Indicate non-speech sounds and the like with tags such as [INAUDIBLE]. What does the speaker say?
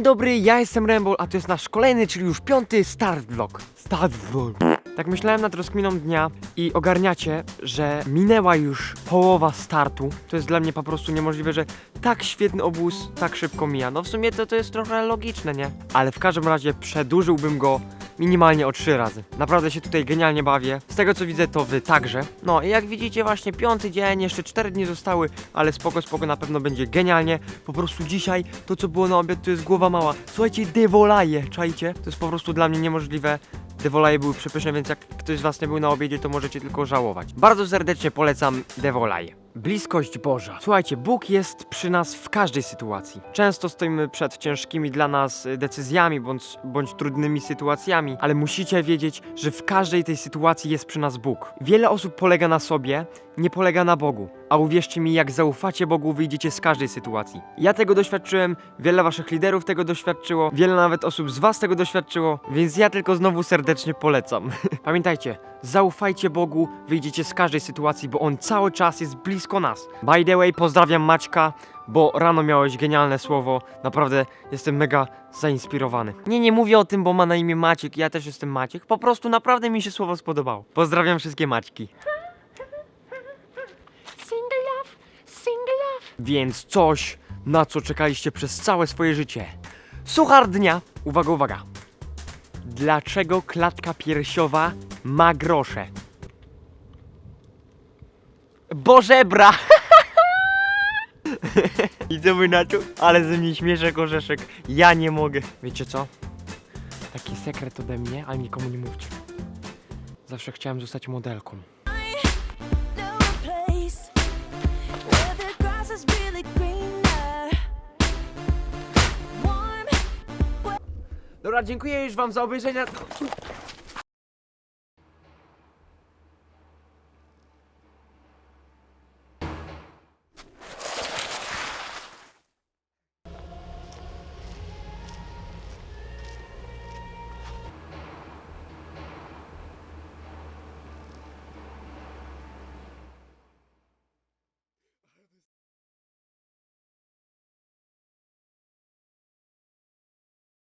dobry, ja jestem Rembol, a to jest nasz kolejny, czyli już piąty start vlog. Start vlog. Tak myślałem nad rozkminą dnia i ogarniacie, że minęła już połowa startu. To jest dla mnie po prostu niemożliwe, że tak świetny obóz tak szybko mija. No w sumie to, to jest trochę logiczne, nie? Ale w każdym razie przedłużyłbym go minimalnie o trzy razy. Naprawdę się tutaj genialnie bawię. Z tego co widzę, to wy także. No i jak widzicie, właśnie piąty dzień, jeszcze cztery dni zostały, ale spoko, spoko, na pewno będzie genialnie. Po prostu dzisiaj to, co było na obiad, to jest głowa mała. Słuchajcie, dewolaje, czajcie? To jest po prostu dla mnie niemożliwe. Dewolaje były przepyszne, więc jak ktoś z was nie był na obiedzie, to możecie tylko żałować. Bardzo serdecznie polecam dewolaje. Bliskość Boża. Słuchajcie, Bóg jest przy nas w każdej sytuacji. Często stoimy przed ciężkimi dla nas y, decyzjami bądź, bądź trudnymi sytuacjami, ale musicie wiedzieć, że w każdej tej sytuacji jest przy nas Bóg. Wiele osób polega na sobie, nie polega na Bogu. A uwierzcie mi, jak zaufacie Bogu, wyjdziecie z każdej sytuacji. Ja tego doświadczyłem, wiele waszych liderów tego doświadczyło, wiele nawet osób z was tego doświadczyło, więc ja tylko znowu serdecznie polecam. [LAUGHS] Pamiętajcie, zaufajcie Bogu, wyjdziecie z każdej sytuacji, bo On cały czas jest blisko nas. By the way, pozdrawiam Maćka, bo rano miałeś genialne słowo. Naprawdę jestem mega zainspirowany. Nie, nie mówię o tym, bo ma na imię Maciek, ja też jestem Maciek. Po prostu naprawdę mi się słowo spodobało. Pozdrawiam wszystkie Maćki. Więc coś, na co czekaliście przez całe swoje życie. Suchar dnia. Uwaga, uwaga. Dlaczego klatka piersiowa ma grosze? Bo żebra! [LAUGHS] I na to? Ale ze mnie śmieszek orzeszek. Ja nie mogę. Wiecie co? Taki sekret ode mnie, ale nikomu nie mówcie. Zawsze chciałem zostać modelką. Dobra, dziękuję już wam za obejrzenie.